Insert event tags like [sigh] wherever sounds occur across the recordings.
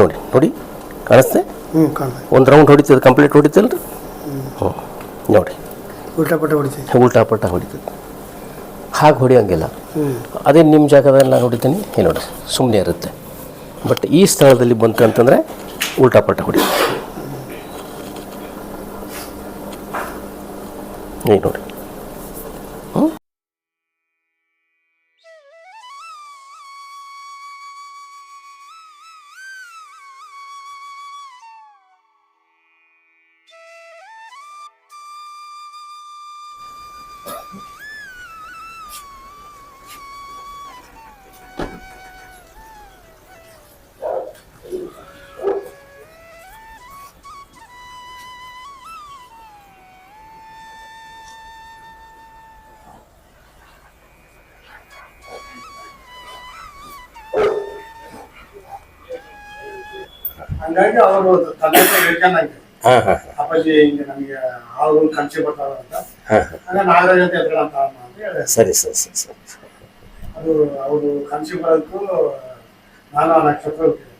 ನೋಡಿ ನೋಡಿ ಕಾಣಿಸ್ತೆ? ಹ್ಞೂ ಕಾಣ ಒಂದು ರೌಂಡ್ ಹೊಡಿತದೆ ಕಂಪ್ಲೀಟ್ ಹೊಡಿತಲ್ರಿ? ಹ್ಞೂ ನೋಡಿ. ಉಲ್ಟಾ ಹೊಡಿತೀವಿ ಹೊಡಿತೈತಿ. ಉಲ್ಟಾ ಪಟ್ಟ ಹೊಡಿತದೆ. ಹಾಗೆ ಹೊಡಿಯೋಂಗಿಲ್ಲ. ಅದೇ ನಿಮ್ಮ ಜಾಗದಲ್ಲಿ ನಾನು ಹೊಡಿತೀನಿ ಏನು ನೋಡಿ ಸುಮ್ಮನೆ ಇರುತ್ತೆ. ಬಟ್ ಈ ಸ್ಥಳದಲ್ಲಿ ಬಂತು ಅಂತಂದರೆ ಉಲ್ಟಾ ಹೊಡಿತೀವಿ ಈಗ ನೋಡಿ. ಹಂಗಾಗಿ ಅವರು ತಂದೆ ಹೇಳ್ಕೊಂಡಂಗೆ ಹಾಂ ಹಾಂ ಅಪ್ಪಾಜಿ ಹಿಂಗೆ ನಮಗೆ ಆಳುಗಳು ಕಂಚಿ ಬರ್ತಾವ ಅಂತ. ಹಾಂ ಹಾಂ. ಹಂಗ ನಾಗರಾಜ ಅಂತ ಅಂತ ಅಂತ ಹೇಳಿ. ಸರಿ ಸರಿ ಸರಿ ಸರಿ. ಅದು ಅವರು ಕಂಚಿ ಬರೋದಕ್ಕೂ ನಾನು ಆ ನಕ್ಷತ್ರ ಹುಟ್ಟಿದೆ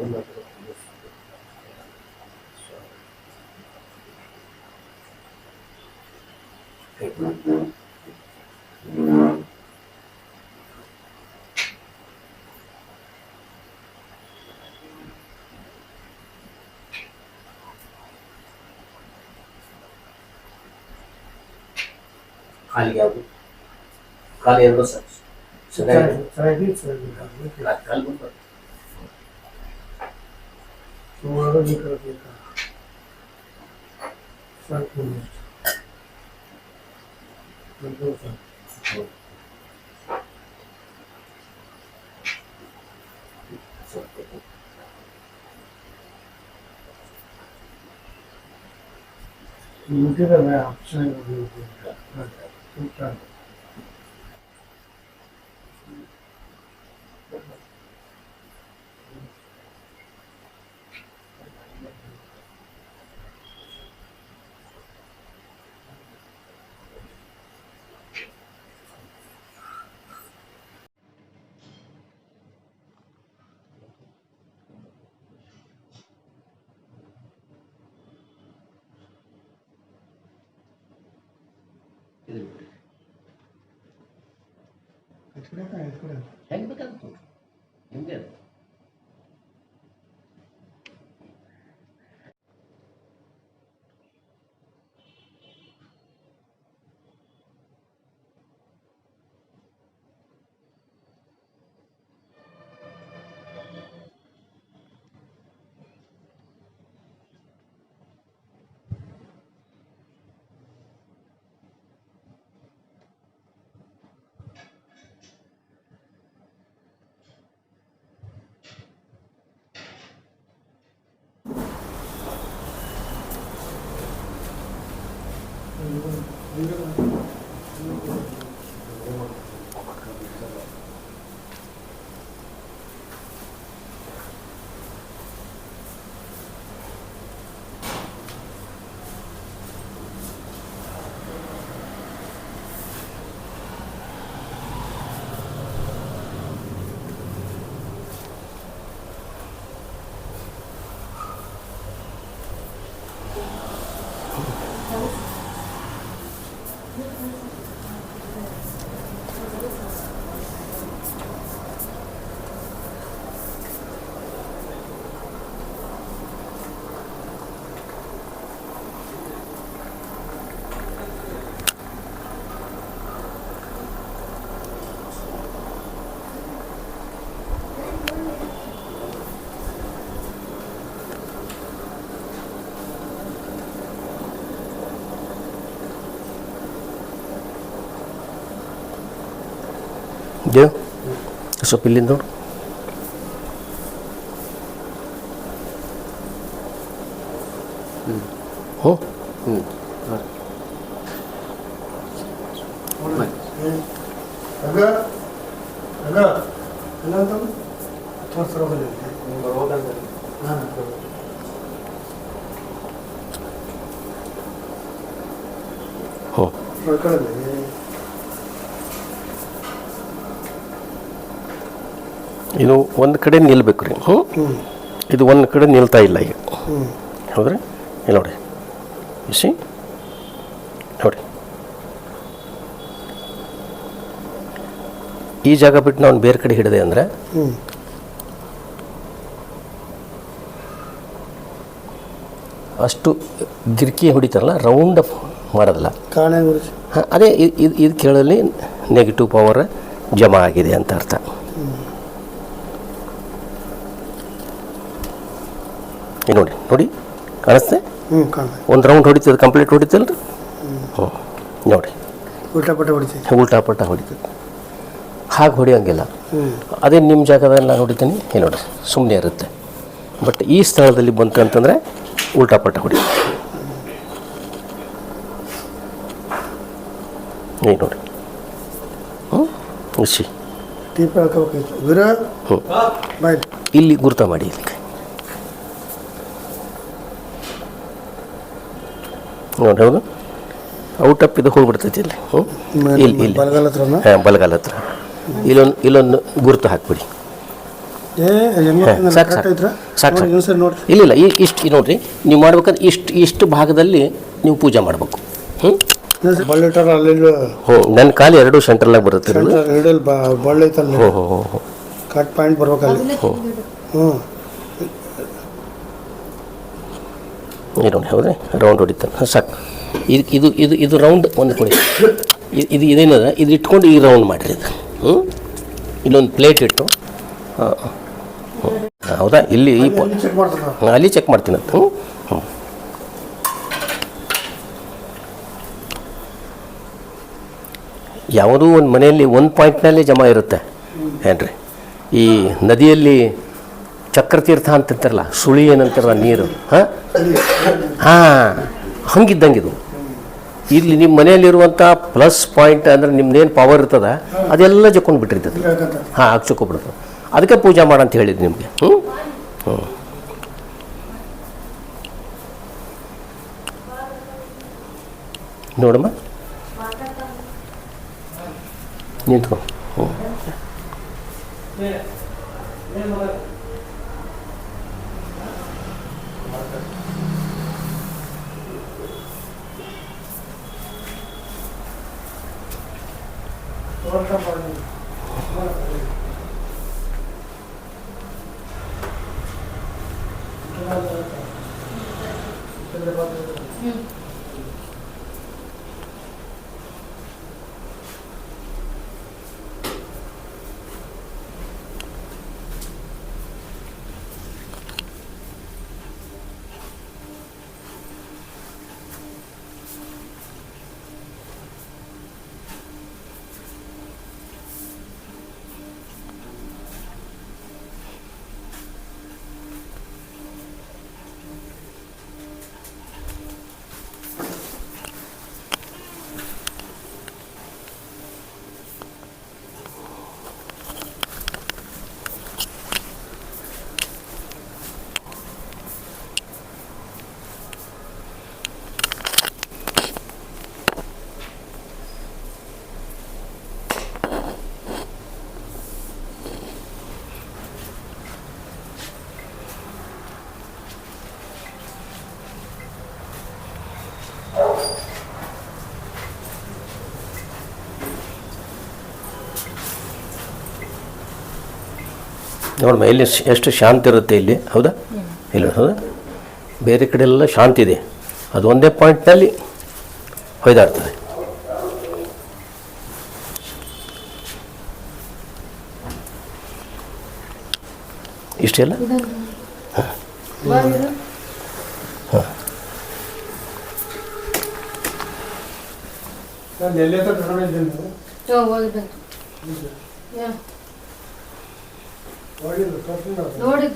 ಹ್ಞೂ ಹ್ಞೂ ಕಾಲಿಗೆ ಯಾವುದು ಕಾಲು ಎರಡು ಸರ್ ಸರಿ ಸರಿ ಸರಿ ಕಾಲು ಬಂದು ಸುಮಾರು ಈ ಮುಗಿದಲ್ಲ ಆಪ್ಷನ್ ಹೆಂಗೆ ಬೇಕಾಗುತ್ತೆ ನಿಮಗೆ Thank you. ದೇವ್ ಸ್ವಲ್ಪ ಇಲ್ಲಿಂದ ನೋಡು ಹ್ಞೂ ಹ್ಞೂ ರಘ ರಘ ಎಲ್ಲ ಅಂತ ತೋರಿಸ್ತಾರ ಹಾಂ ಹ್ಞೂ ನೋಡ್ಕೊಳ್ಳಿ ಇದು ಒಂದು ಕಡೆ ನಿಲ್ಬೇಕು ರೀ. ಹ್ಞೂ ಇದು ಒಂದು ಕಡೆ ನಿಲ್ತಾ ಇಲ್ಲ ಈಗ. ಹೌದ್ರಿ? ಇಲ್ಲ ನೋಡಿ ಇಸಿ ನೋಡಿ ಈ ಜಾಗ ಬಿಟ್ಟು ನಾನು ಬೇರೆ ಕಡೆ ಹಿಡಿದೆ ಅಂದರೆ? ಅಷ್ಟು ಗಿರ್ಕಿ ಹೊಡಿತಾರಲ್ಲ ರೌಂಡ್ ಅಪ್ ಮಾಡೋದಲ್ಲ ಹಾಂ ಅದೇ ಇದು ಇದು ಕೇಳಲ್ಲಿ ನೆಗೆಟಿವ್ ಪವರ್ ಜಮಾ ಆಗಿದೆ ಅಂತ ಅರ್ಥ. ನೋಡಿ ನೋಡಿ ಕಾಣಿಸ್ತೆ? ಹ್ಞೂ ಕಾಣ ಒಂದು ರೌಂಡ್ ಹೊಡಿತದೆ ಕಂಪ್ಲೀಟ್ ಹೊಡಿತಲ್ಲ ರೀ ಹ್ಞೂ ನೋಡಿ. ಉಲ್ಟಾ ಪಟ್ಟ ಹೊಡಿತೀವಿ ಉಲ್ಟಾ ಪಟ್ಟ ಹೊಡಿತದೆ ಹಾಗೆ ಹೊಡಿಯೋಂಗಿಲ್ಲ. ಹ್ಞೂ ಅದೇ ನಿಮ್ಮ ಜಾಗದಲ್ಲಿ ನಾನು ಹೊಡಿತೀನಿ. ಏನು ನೋಡಿ ಸುಮ್ಮನೆ ಇರುತ್ತೆ. ಬಟ್ ಈ ಸ್ಥಳದಲ್ಲಿ ಬಂತು ಅಂತಂದರೆ ಉಲ್ಟಾ ಹೊಡಿ. ನೋಡಿ. ಹ್ಞೂ ಖುಷಿ ಹ್ಞೂ ಇಲ್ಲಿ ಗುರುತ ಮಾಡಿ ಇಲ್ಲಿ. ನೋಡಿ ಹೌದು? ಔಟ್ ಅಪ್ ಇದು ಹೋಗ್ಬಿಡ್ತೈತಿ ಇಲ್ಲಿ. ಹ್ಞೂ ಇಲ್ಲಿ ಇಲ್ಲಿ. ಹಾಂ ಬಲಗಾಲ ಹತ್ರ. ಇಲ್ಲೊಂದು ಇಲ್ಲೊಂದು ಗುರುತು ಹಾಕ್ಬಿಡಿ. ಸಾಕು, ಸಾಕು. ಇಲ್ಲ ಇಲ್ಲ ಈ ಇಷ್ಟು ನೋಡಿರಿ ನೀವು ಮಾಡ್ಬೇಕಂದ್ರೆ ಇಷ್ಟು ಇಷ್ಟು ಭಾಗದಲ್ಲಿ ನೀವು ಪೂಜೆ ಮಾಡಬೇಕು. ಹ್ಞೂ ಹೋ ಹ್ಞೂ ನನ್ನ ಕಾಲು ಎರಡು ಸೆಂಟ್ರಲ್ಲಾಗಿ ಬರುತ್ತೆ ಹ್ಞೂ ಹ್ಞೂ ಹ್ಞೂ ಕಟ್ ಪಾಯಿಂಟ್ ಬರ್ಬೇಕಲ್ಲ? ಹ್ಞೂ ಈ ನೋಡಿ ಹೌದ್ರಿ? ರೌಂಡ್ ಹೊಡಿತಾನೆ ಹಾಂ, ಸಾಕು. ಇದು ಇದು ಇದು ಇದು ರೌಂಡ್ ಒಂದು ಕೊಡಿ. ಇದು ಇದೇನದ? ಇದು ಇಟ್ಕೊಂಡು ಈ ರೌಂಡ್ ಮಾಡಿರಿ ಇದು. ಹ್ಞೂ ಇಲ್ಲೊಂದು ಪ್ಲೇಟ್ ಇಟ್ಟು. ಹಾಂ ಹ್ಞೂ. ಹೌದಾ? ಇಲ್ಲಿ ಈ ಅಲ್ಲಿ ಚೆಕ್ ಮಾಡ್ತೀನಿ ಅಂತ ಹ್ಞೂ ಹ್ಞೂ ಯಾವುದೂ ಒಂದು ಮನೆಯಲ್ಲಿ ಒಂದು ಪಾಯಿಂಟ್ನಲ್ಲೇ ಜಮಾ ಇರುತ್ತೆ. ಏನ್ರಿ? ಈ ನದಿಯಲ್ಲಿ ಚಕ್ರತೀರ್ಥ ಅಂತಿರ್ತಾರಲ್ಲ ಸುಳಿ ಏನಂತಾರಲ್ಲ ನೀರು. ಹಾಂ? ಹಾಂ ಹಂಗಿದ್ದಂಗೆ ಇದು ಇಲ್ಲಿ ನಿಮ್ಮ ಮನೆಯಲ್ಲಿರುವಂಥ ಪ್ಲಸ್ ಪಾಯಿಂಟ್ ಅಂದರೆ ನಿಮ್ದೇನು ಪವರ್ ಇರ್ತದ, ಅದೆಲ್ಲ ಜಕ್ಕೊಂಡು ಬಿಟ್ಟಿರ್ತದೆ. ಹಾಂ ಹಾಕ್ಸೊಕೊಬಿಡ್ತು ಅದಕ್ಕೆ ಪೂಜೆ ಮಾಡಂತ ಹೇಳಿದ್ದು ನಿಮಗೆ. ಹ್ಞೂ ಹ್ಞೂ ನೋಡಮ್ಮ. ನಿಂತ್ಕೊ. ಹ್ಞೂ Bora trabalhar. ನೋಡಮ್ಮ ಇಲ್ಲಿ ಶ್- ಎಷ್ಟು ಶಾಂತಿ ಇರುತ್ತೆ ಇಲ್ಲಿ? ಹೌದಾ? ಇಲ್ಲ ಹೌದಾ? ಬೇರೆ ಕಡೆ ಎಲ್ಲ ಶಾಂತಿ ಇದೆ. ಅದು ಒಂದೇ ಪಾಯಿಂಟ್ನಲ್ಲಿ ಹೊಯ್ದಾಡ್ತದೆ ಇಷ್ಟೆಲ್ಲ ನಾನು ಹಾಂ ಹತ್ರ ಕರ್ಕೊಂಡು ಇದ್ದೀನಿ ಹೋಗ್ಬೇಕು ನೋಡಿಲ್ಲ ತೋರ್ಸಿಲ್ಲ ನೋಡಿ.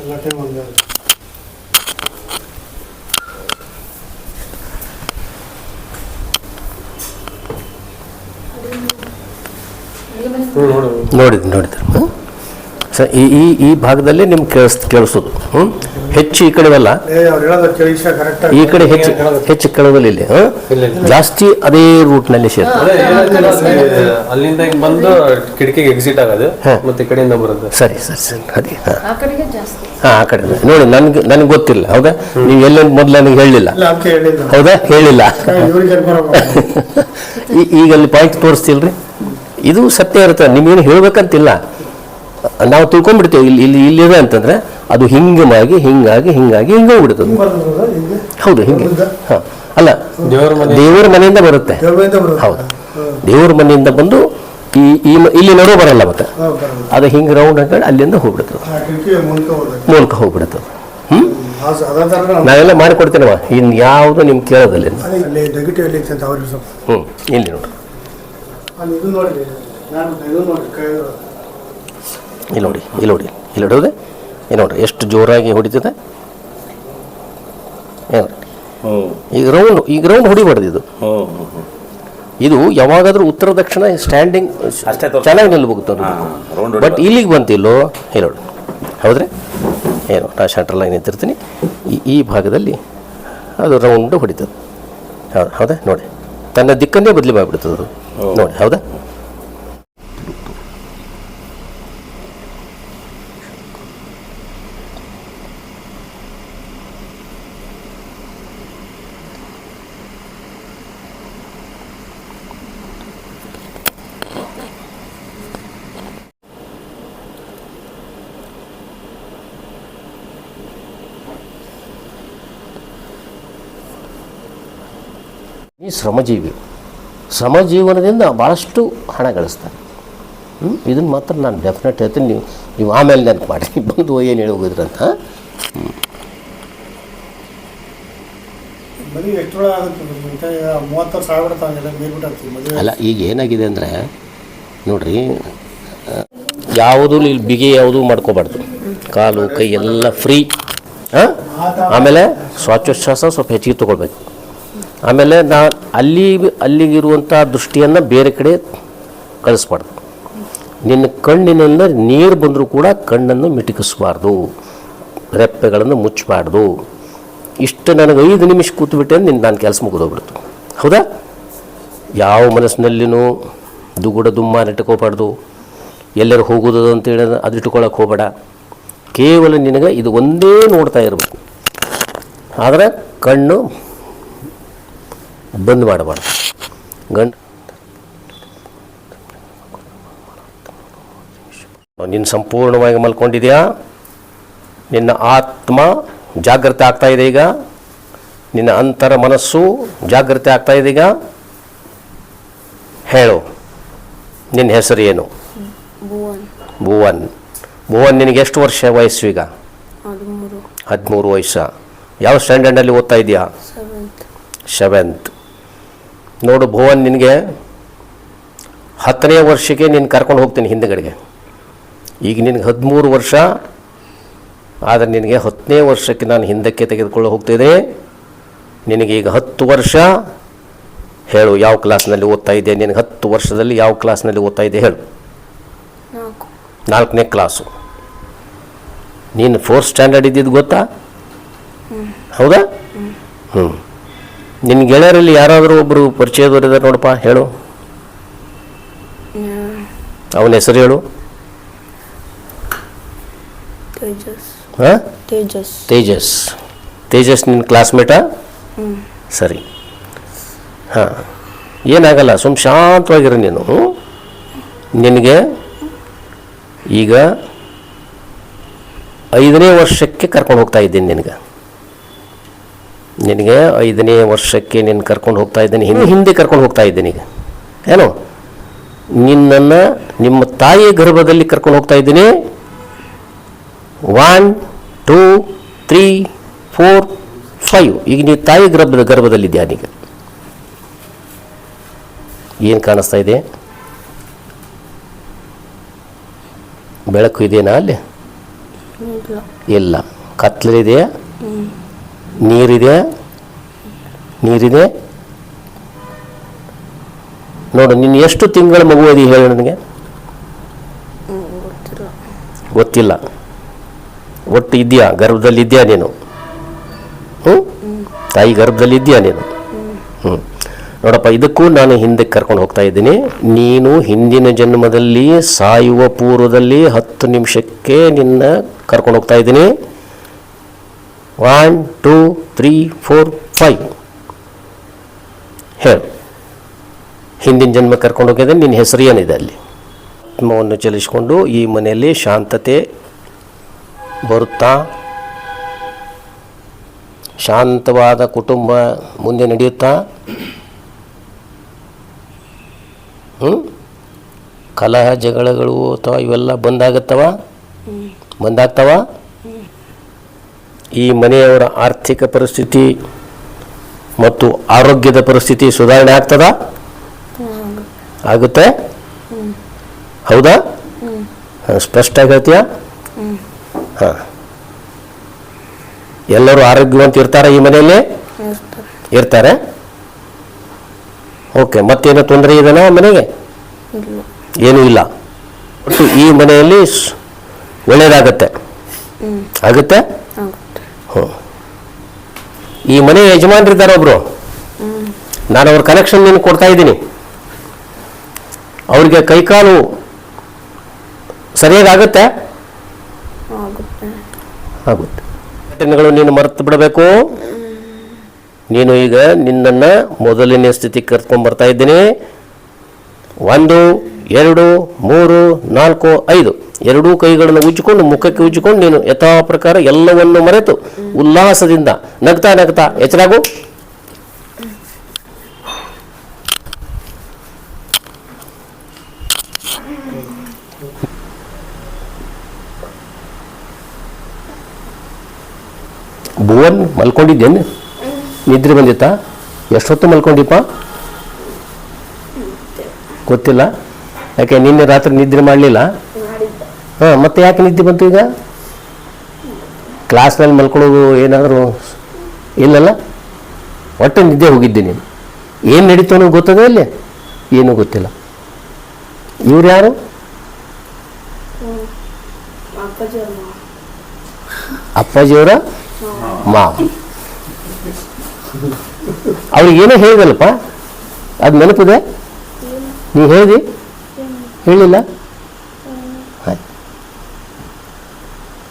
ಎಲ್ಲ ಟೈಮ್ ಒಂದೇ ನೋಡಿದ್ ನೋಡಿದ್ರು ಹ್ಞೂ ಸ ಈ ಈ ಈ ಭಾಗದಲ್ಲಿ ನಿಮ್ಗೆ ಕೇಳಿಸ್ ಕೇಳಿಸೋದು. ಹ್ಞೂ ಹೆಚ್ಚು ಈ ಕಡೆ ಅಲ್ಲ ಅವ್ರು ಹೇಳೋದು ಕೇಳಿಸ ಕರೆಕ್ಟ್ ಈ ಕಡೆ ಹೆಚ್ಚು ಹೆಚ್ಚು ಕೇಳೋದಿಲ್ಲ ಇಲ್ಲಿ. ಜಾಸ್ತಿ ಅದೇ ರೂಟ್ನಲ್ಲಿ ಸೇರ್ತದೆ ಅಲ್ಲಿಂದ ಹಿಂಗ್ ಬಂದು ಕಿಟಕಿಗೆ ಎಕ್ಸಿಟ್ ಆಗೋದು ಹಾ. ಮತ್ತೆ ಈ ಕಡೆಯಿಂದ ಬರೋದು. ಸರಿ ಸರಿ ಸರಿ. ಅದೇ ಹಾಂ. ಆ ಕಡೆಗೆ ಜಾಸ್ತಿ. ಹಾಂ ಆ ಕಡೆ. ನೋಡಿ ನನಗೆ ನನಗೆ ಗೊತ್ತಿಲ್ಲ ಹೌದಾ? ನೀವು ಎಲ್ಲಿ ಮೊದಲು ನನಗೆ ಹೇಳಲಿಲ್ಲ ಇಲ್ಲ ಅಂತ ಹೇಳಿಲ್ಲ. ಹೌದಾ? ಹೇಳಿಲ್ಲ. ಈಗ ಅಲ್ಲಿ ಪಾಯಿಂಟ್ ತೋರಿಸ್ತಿಲ್ರಿ? ಇದು ಸತ್ಯ ಇರುತ್ತೆ? ನಿಮ್ಗೇನು ಹೇಳ್ಬೇಕಂತಿಲ್ಲ. ನಾವು ತಿಳ್ಕೊಂಡ್ಬಿಡ್ತೇವೆ ಇಲ್ಲಿ ಇಲ್ಲಿ ಇಲ್ಲಿದೆ ಅಂತಂದ್ರೆ ಅದು ಹಿಂಗೆ ಮಾಡಿ ಹಿಂಗಾಗಿ ಹಿಂಗಾಗಿ ಹಿಂಗೆ ಹೋಗ್ಬಿಡ್ತದೆ ಹೌದು ಹಿಂಗೆ? ಹಾಂ. ಅಲ್ಲ ದೇವರ ಮನೆ. ದೇವರ ಮನೆಯಿಂದ ಬರುತ್ತೆ. ಹೌದು. ದೇವರ ಮನೆಯಿಂದ ಬಂದು ಈ ಈ ಮ- ಇಲ್ಲಿ ನಡುವೆ ಬರಲ್ಲ ಮತ್ತೆ. ಅದು ಹಿಂಗೆ ರೌಂಡ್ ಹಾಕೊಂಡು ಅಲ್ಲಿಂದ ಹೋಗ್ಬಿಡುತ್ತೆ. ಮೂಲಕ ಹೋಗ್ಬಿಡುತ್ತೆ ಹೋಗ್ಬಿಡ್ತದೆ ಹ್ಞೂ ನಾವೆಲ್ಲ ಮಾಡಿಕೊಡ್ತೇನವ? ಇನ್ನು ಯಾವುದು ನಿಮ್ಗೆ ಕೇಳೋದಿಲ್ಲ ಹ್ಞೂ ಇಲ್ಲಿ ಅಲ್ಲಿ ಇಲ್ಲಿ ನೋಡಿ ಇಲ್ಲಿ ನೋಡಿ ಇಲ್ಲಿ ಹಿಡಿದ್ರೆ ಇಲ್ಲಿ ನೋಡ್ರಿ ಎಷ್ಟು ಜೋರಾಗಿ ಹೊಡಿತದೆ. ಈಗ ರೌಂಡ್ ಈಗ ರೌಂಡ್ ಹೊಡಿಬಾರ್ದು ಇದು. ಇದು ಯಾವಾಗಾದ್ರೂ ಉತ್ತರ ದಕ್ಷಿಣ ಸ್ಟ್ಯಾಂಡಿಂಗ್ ಚೆನ್ನಾಗಿ ನಿಲ್ಬೇಕು ಬಟ್ ಇಲ್ಲಿಗೆ ಬಂತಿಲ್ಲೋ? ಇಲ್ಲಿ ನೋಡಿ ಹೌದ್ರಿ? ಏನು ನಾ ಲೈನ್ ನಿಂತಿರ್ತೀನಿ. ಈ ಈ ಭಾಗದಲ್ಲಿ ಅದು ರೌಂಡ್ ಹೊಡಿತದೆ. ಹೌದಾ ಹೌದಾ? ನೋಡಿ. ತನ್ನ ದಿಕ್ಕನ್ನೇ ಬದಲಿ ಮಾಡಿಬಿಡ್ತದೆ ಅದು. ನೋಡಿ ಹೌದಾ? ಈ ಶ್ರಮಜೀವಿ. ಶ್ರಮಜೀವನದಿಂದ ಭಾಳಷ್ಟು ಹಣ ಗಳಿಸ್ತಾರೆ. ಹ್ಞೂ ಇದನ್ನು ಮಾತ್ರ ನಾನು ಡೆಫಿನೆಟ್ ಹೇಳ್ತೀನಿ. ನೀವು ನೀವು ಆಮೇಲೆ ನೆನಪು ಮಾಡಿ. [laughs] ಬಂದು ಏನು ಹೇಳಿ ಹೋಗಿದ್ರಂತ? ಅಲ್ಲ ಈಗ ಏನಾಗಿದೆ ಅಂದರೆ ನೋಡ್ರಿ ಯಾವುದು ಇಲ್ಲಿ ಬಿಗಿ ಯಾವುದು ಮಾಡ್ಕೋಬಾರ್ದು. ಕಾಲು ಕೈ ಎಲ್ಲ ಫ್ರೀ ಹಾಂ? ಆಮೇಲೆ ಶ್ವಾಸೋಚ್ಛ್ವಾಸ ಸ್ವಲ್ಪ ಹೆಚ್ಚಿಗೆ ತೊಗೊಳ್ಬೇಕು. ಆಮೇಲೆ ನಾ ಅಲ್ಲಿ ಅಲ್ಲಿಗಿರುವಂಥ ದೃಷ್ಟಿಯನ್ನು ಬೇರೆ ಕಡೆ ಕಳಿಸ್ಬಾರ್ದು. ನಿನ್ನ ಕಣ್ಣಿನಿಂದ ನೀರು ಬಂದರೂ ಕೂಡ ಕಣ್ಣನ್ನು ಮಿಟುಕಿಸಬಾರ್ದು. ರೆಪ್ಪೆಗಳನ್ನು ಮುಚ್ಚಬಾರ್ದು. ಇಷ್ಟು ನನಗೆ ಐದು ನಿಮಿಷ ಕೂತ್ಬಿಟ್ಟೆ ನಿನ್ನ ನಾನು ಕೆಲಸ ಮುಗಿದೋಗ್ಬಿಡ್ತು. ಹೌದಾ? ಯಾವ ಮನಸ್ಸಿನಲ್ಲಿನೂ ದುಗುಡ ದುಮ್ಮಾನ ಇಟ್ಕೋಬಾರ್ದು. ಎಲ್ಲರೂ ಹೋಗೋದು ಅಂತೇಳಿ ಅದು ಇಟ್ಕೊಳಕ್ಕೆ ಹೋಗಬೇಡ. ಕೇವಲ ನಿನಗೆ ಇದು ಒಂದೇ ನೋಡ್ತಾ ಇರಬೇಕು. ಆದರೆ ಕಣ್ಣು ಬಂದ್ ಮಾಡಬಾರ್ದು. ಗಂಡ ನೀನು ಸಂಪೂರ್ಣವಾಗಿ ಮಲ್ಕೊಂಡಿದೆಯಾ? ನಿನ್ನ ಆತ್ಮ ಜಾಗೃತಿ ಆಗ್ತಾ ಇದೆ ಈಗ? ನಿನ್ನ ಅಂತರ ಮನಸ್ಸು ಜಾಗೃತಿ ಆಗ್ತಾ ಇದೆ ಈಗ? ಹೇಳು. ನಿನ್ನ ಹೆಸರು ಏನು? ಭುವನ್. ಭುವನ್. ನಿನಗೆ ಎಷ್ಟು ವರ್ಷ ವಯಸ್ಸು ಈಗ? ಹದಿಮೂರು. ವಯಸ್ಸ. ಯಾವ ಸ್ಟ್ಯಾಂಡರ್ಡಲ್ಲಿ ಓದ್ತಾ ಇದೆಯಾ? ಸೆವೆಂತ್ ನೋಡು ಭುವನ್ ನಿನಗೆ ಹತ್ತನೇ ವರ್ಷಕ್ಕೆ ನೀನು ಕರ್ಕೊಂಡು ಹೋಗ್ತೀನಿ ಹಿಂದೆಗಡೆಗೆ. ಈಗ ನಿನಗೆ ಹದಿಮೂರು ವರ್ಷ ಆದರೆ ನಿನಗೆ ಹತ್ತನೇ ವರ್ಷಕ್ಕೆ ನಾನು ಹಿಂದಕ್ಕೆ ತೆಗೆದುಕೊಂಡು ಹೋಗ್ತಿದ್ದೆ ನಿನಗೆ ಈಗ ಹತ್ತು ವರ್ಷ ಹೇಳು ಯಾವ ಕ್ಲಾಸ್ನಲ್ಲಿ ಓದ್ತಾ ಇದ್ದೆ. ನಿನಗೆ ಹತ್ತು ವರ್ಷದಲ್ಲಿ ಯಾವ ಕ್ಲಾಸ್ನಲ್ಲಿ ಓದ್ತಾ ಇದ್ದೆ ಹೇಳು. ನಾಲ್ಕು. ನಾಲ್ಕನೇ ಕ್ಲಾಸು. ನೀನು ಫೋರ್ತ್ ಸ್ಟ್ಯಾಂಡರ್ಡ್ ಇದ್ದಿದ್ದು ಗೊತ್ತಾ? ಹೌದಾ? ಹ್ಞೂ ನಿನ್ನ ಗೆಳೆಯರಲ್ಲಿ ಯಾರಾದರೂ ಒಬ್ಬರು ಪರಿಚಯದವರಿದ್ದಾರೆ ನೋಡಪ್ಪ ಹೇಳು. ಅವನ ಹೆಸರು ಹೇಳು. ತೇಜಸ್. ಹಾಂ? ತೇಜಸ್. ತೇಜಸ್. ತೇಜಸ್ ನಿನ್ನ ಕ್ಲಾಸ್ಮೇಟಾ ಸರಿ. ಹಾಂ. ಏನಾಗಲ್ಲ ಸುಮ್ ಶಾಂತವಾಗಿರು ನೀನು. ನಿನಗೆ ಈಗ ಐದನೇ ವರ್ಷಕ್ಕೆ ಕರ್ಕೊಂಡು ಹೋಗ್ತಾ ಇದ್ದೀನಿ ನಿನಗೆ. ನಿನಗೆ ಐದನೇ ವರ್ಷಕ್ಕೆ ನೀನು ಕರ್ಕೊಂಡು ಹೋಗ್ತಾ ಇದ್ದೀನಿ. ಹಿಂದೆ ಹಿಂದೆ ಕರ್ಕೊಂಡು ಹೋಗ್ತಾ ಇದ್ದೀನಿ ಈಗ. ಏನು? ನಿನ್ನನ್ನು ನಿಮ್ಮ ತಾಯಿಯ ಗರ್ಭದಲ್ಲಿ ಕರ್ಕೊಂಡು ಹೋಗ್ತಾ ಇದ್ದೀನಿ. One two three four five ಈಗ ನೀವು ತಾಯಿ ಗರ್ಭದ ಗರ್ಭದಲ್ಲಿದ್ಯಾ ಈಗ? ಏನು ಕಾಣಿಸ್ತಾ ಇದೆ? ಬೆಳಕು ಇದೆಯಾ ಅಲ್ಲಿ? ಇಲ್ಲ. ಇಲ್ಲ. ಕತ್ಲರಿದೆಯಾ ನೀರಿದೆ? ನೀರಿದೆ? ನೋಡು ನೀನು ಎಷ್ಟು ತಿಂಗಳ ಮಗು ಅದಿ ಹೇಳಿ ನನಗೆ? ಗೊತ್ತಿಲ್ಲ. ಒಟ್ಟು ಇದೆಯಾ? ಗರ್ಭದಲ್ಲಿ ಇದೆಯಾ ನೀನು? ಹ್ಞೂ ತಾಯಿ ಗರ್ಭದಲ್ಲಿ ಇದೆಯಾ ನೀನು? ಹ್ಞೂ ನೋಡಪ್ಪ ಇದಕ್ಕೂ ನಾನು ಹಿಂದಕ್ಕೆ ಕರ್ಕೊಂಡು ಹೋಗ್ತಾ ಇದ್ದೀನಿ. ನೀನು ಹಿಂದಿನ ಜನ್ಮದಲ್ಲಿ ಸಾಯುವ ಪೂರ್ವದಲ್ಲಿ ಹತ್ತು ನಿಮಿಷಕ್ಕೆ ನಿನ್ನ ಕರ್ಕೊಂಡು ಹೋಗ್ತಾ ಇದ್ದೀನಿ. One two three four five ಹೇಳು. ಹಿಂದಿನ ಜನ್ಮ ಕರ್ಕೊಂಡು ಹೋಗಿದ್ರೆ ನಿನ್ನ ಹೆಸರು ಏನಿದೆ ಅಲ್ಲಿ? ಆತ್ಮವನ್ನು ಚಲಿಸಿಕೊಂಡು ಈ ಮನೆಯಲ್ಲಿ ಶಾಂತತೆ ಬರುತ್ತಾ? ಶಾಂತವಾದ ಕುಟುಂಬ ಮುಂದೆ ನಡೆಯುತ್ತಾ? ಹ್ಞೂ ಕಲಹ ಜಗಳಗಳು ಅಥವಾ ಇವೆಲ್ಲ ಬಂದಾಗತ್ತವ? ಬಂದಾಗ್ತವ? ಈ ಮನೆಯವರ ಆರ್ಥಿಕ ಪರಿಸ್ಥಿತಿ ಮತ್ತು ಆರೋಗ್ಯದ ಪರಿಸ್ಥಿತಿ ಸುಧಾರಣೆ ಆಗ್ತದ? ಆಗುತ್ತೆ? ಹೌದಾ? ಸ್ಪಷ್ಟ ಆಗತ್ಯಾ ಎಲ್ಲರೂ ಆರೋಗ್ಯವಂತ ಇರ್ತಾರೆ ಈ ಮನೆಯಲ್ಲಿ? ಇರ್ತಾರೆ. ಓಕೆ, ಮತ್ತೇನೋ ತೊಂದರೆ ಇದೆನಾ ಮನೆಗೆ? ಏನೂ ಇಲ್ಲ. ಒಟ್ಟು ಈ ಮನೆಯಲ್ಲಿ ಆಗುತ್ತೆ ಆಗುತ್ತೆ? ಹ್ಞೂ ಈ ಮನೆ ಯಜಮಾನ್ರಿದ್ದಾರೆ ಒಬ್ರು. ನಾನು ಅವ್ರ ಕನೆಕ್ಷನ್ ನೀನು ಕೊಡ್ತಾ ಇದ್ದೀನಿ. ಅವ್ರಿಗೆ ಕೈಕಾಲು ಸರಿಯಾಗಿ ಆಗುತ್ತೆ? ಆಗುತ್ತೆ. ಆಗುತ್ತೆ. ಘಟನೆಗಳು ನೀನು ಮರೆತು ಬಿಡಬೇಕು. ನೀನು ಈಗ ನಿನ್ನನ್ನು ಮೊದಲನೇ ಸ್ಥಿತಿ ಕರ್ಕೊಂಡ್ಬರ್ತಾ ಇದ್ದೀನಿ. ಒಂದು ಎರಡು, ಮೂರು, ನಾಲ್ಕು, ಐದು. ಎರಡೂ ಕೈಗಳನ್ನು ಉಜ್ಜಿಕೊಂಡು, ಮುಖಕ್ಕೆ ಉಜ್ಜಿಕೊಂಡು ನೀನು ಯಥಾ ಪ್ರಕಾರ ಎಲ್ಲವನ್ನು ಮರೆತು ಉಲ್ಲಾಸದಿಂದ ನಗ್ತಾ ನಗ್ತಾ ಎಚ್ಚರಾಗು. ಭುವನ್, ಮಲ್ಕೊಂಡಿದ್ದೇನೆ. ನಿದ್ರೆ ಬಂದಿತ್ತಾ? ಎಷ್ಟೊತ್ತು ಮಲ್ಕೊಂಡಿಪ್ಪ? ಗೊತ್ತಿಲ್ಲ. ಯಾಕೆ ನಿನ್ನೆ ರಾತ್ರಿ ನಿದ್ರೆ ಮಾಡಲಿಲ್ಲ? ಹಾಂ, ಮತ್ತೆ ಯಾಕೆ ನಿದ್ದೆ ಬಂತು ಈಗ? ಕ್ಲಾಸ್ನಲ್ಲಿ ಮಲ್ಕೊಳ್ಳೋದು ಏನಾದರೂ ಇಲ್ಲಲ್ಲ? ಒಟ್ಟು ನಿದ್ದೆ ಹೋಗಿದ್ದೆ ನೀನು. ಏನು ನಡೀತು ಅನ್ನೋದು ಗೊತ್ತದೆ ಇಲ್ಲಿ? ಏನೂ ಗೊತ್ತಿಲ್ಲ. ಇವ್ರು ಯಾರು? ಅಪ್ಪಾಜಿಯವರ ಮಾ ಅವ್ರಿಗೆ ಏನೋ ಹೇಳಿದಲ್ಲಪ್ಪ? ಅದು ನೆನಪಿದೆ? ನೀವು ಹೇಳಿದಿ? ಹೇಳಿಲ್ಲ? ಆಯ್ತು.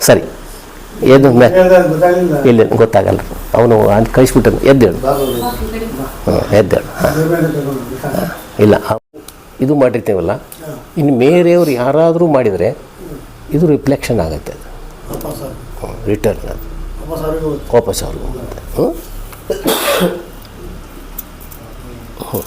ಸರಿ. ಏನು ಮೇ ಇಲ್ಲ ಗೊತ್ತಾಗಲ್ಲ. ಅವನು ಅಂತ ಕಳಿಸ್ಬಿಟ್ಟನು ಎದ್ದೇಳು ಹ್ಞೂ ಎದ್ದೇಳು ಹಾಂ. ಇಲ್ಲ ಇದು ಮಾಡಿರ್ತೀವಲ್ಲ? ಇನ್ನು ಬೇರೆಯವರು ಯಾರಾದರೂ ಮಾಡಿದರೆ ಇದು ರಿಫ್ಲೆಕ್ಷನ್ ಆಗುತ್ತೆ ಅದು. ರಿಟರ್ನ್ ಅದು. ವಾಪಸ್ ಅವ್ರಿಗೆ ಹೋಗುತ್ತೆ. ವಾಪಸ್ ಅವ್ರಿಗೆ ಹೋಗುತ್ತೆ. ಹ್ಞೂ ಹ್ಞೂ.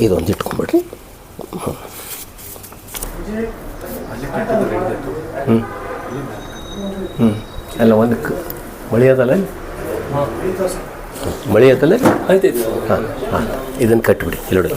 ಇದೊಂದು ಇಟ್ಕೊಂಬಿಡ್ರಿ. ಹ್ಞೂ ಹ್ಞೂ ಹ್ಞೂ ಅಲ್ಲ ಒಂದು ಕ ಮಳೆ ಅದಲ್ಲ ಇಲ್ಲಿ? ಮಳೆ ಅದಲ್ಲ ಹಾಂ ಹಾಂ. ಇದನ್ನು ಕಟ್ಬಿಡಿ ಇಲ್ಲಿ